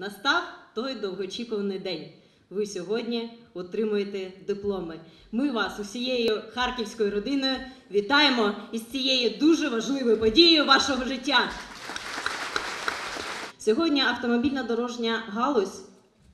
настав той довгоочікуваний день. Ви сьогодні отримуєте дипломи. Ми вас усією харківською родиною вітаємо із цією дуже важливою подією вашого життя. Сьогодні автомобільна дорожня галузь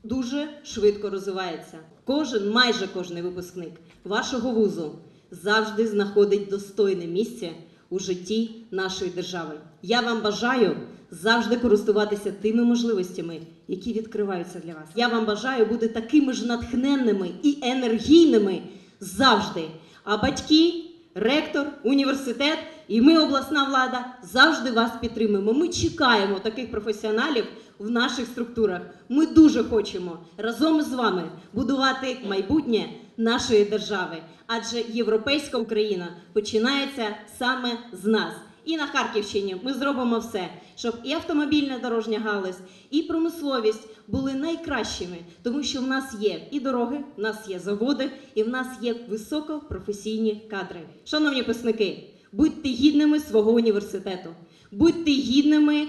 дуже швидко розвивається. Кожен, майже кожен випускник вашого вузу завжди знаходить достойне місце у житті нашої держави. Я вам бажаю завжди користуватися тими можливостями, які відкриваються для вас. Я вам бажаю бути такими ж натхненними і енергійними завжди. А батьки, ректор, університет і ми, обласна влада, завжди вас підтримуємо. Ми чекаємо таких професіоналів в наших структурах. Ми дуже хочемо разом з вами будувати майбутнє нашої держави. Адже європейська Україна починається саме з нас. І на Харківщині ми зробимо все, щоб і автомобільна дорожня галузь, і промисловість були найкращими, тому що в нас є і дороги, в нас є заводи, і в нас є високопрофесійні кадри. Шановні писники, будьте гідними свого університету, будьте гідними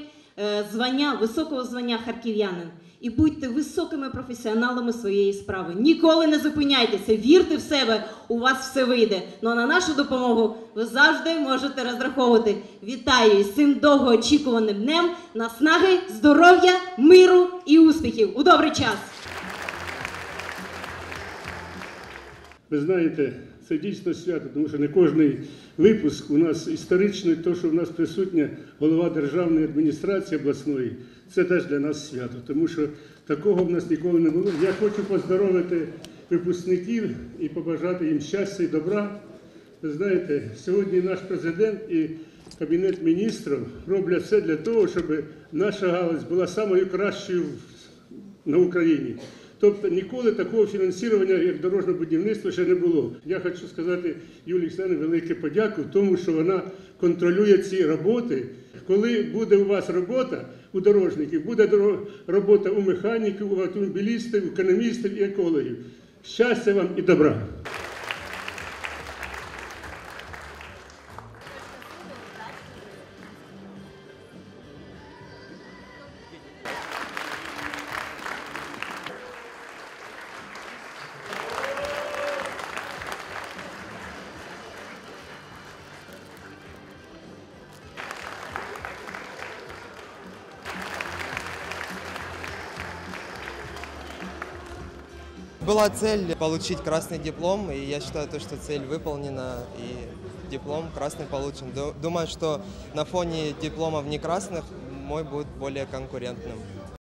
звання, високого звання харків'янин. І будьте високими професіоналами своєї справи. Ніколи не зупиняйтеся, вірте в себе, у вас все вийде. Ну на нашу допомогу ви завжди можете розраховувати. Вітаю з цим довгоочікуваним днем наснаги, здоров'я, миру і успіхів у добрий час. Ви знаєте, це дійсно свято, тому що не кожний випуск у нас історичний, то, що в нас присутня голова державної адміністрації обласної, це теж для нас свято, тому що такого в нас ніколи не було. Я хочу поздоровити випускників і побажати їм щастя і добра. Ви знаєте, сьогодні наш президент і Кабінет міністрів роблять все для того, щоб наша галузь була самою кращою на Україні. Тобто ніколи такого фінансування, як дорожне будівництво, ще не було. Я хочу сказати Юлії Сені велике подяку, тому що вона контролює ці роботи. Коли буде у вас робота у дорожників, буде робота у механіків, у автомобілістів, економістів і екологів. Щастя вам і добра! Была цель получить красный диплом, и я считаю, то, что цель выполнена, и диплом красный получен. Ду- Думаю, что на фоне дипломов не красных мой будет более конкурентным.